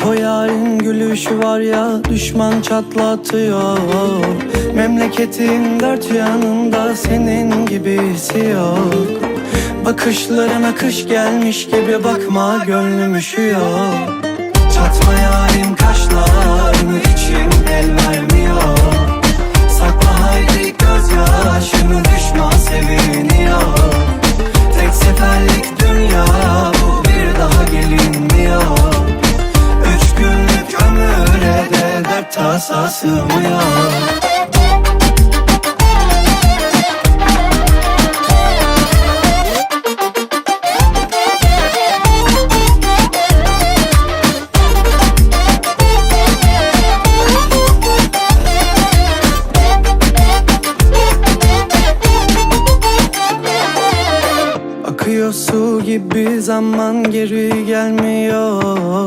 Ah o yarın gülüşü var ya düşman çatlatıyor. Memleketin dört yanında senin gibisi yok. Bakışlarına kış gelmiş gibi bakma gönlüm üşüyor. Çatma yarim kaşlarını için el vermiyor. Sakla haydi gözyaşını düşman seviniyor. Tek seferlik dünya tasa sığmıyor. Su gibi zaman geri gelmiyor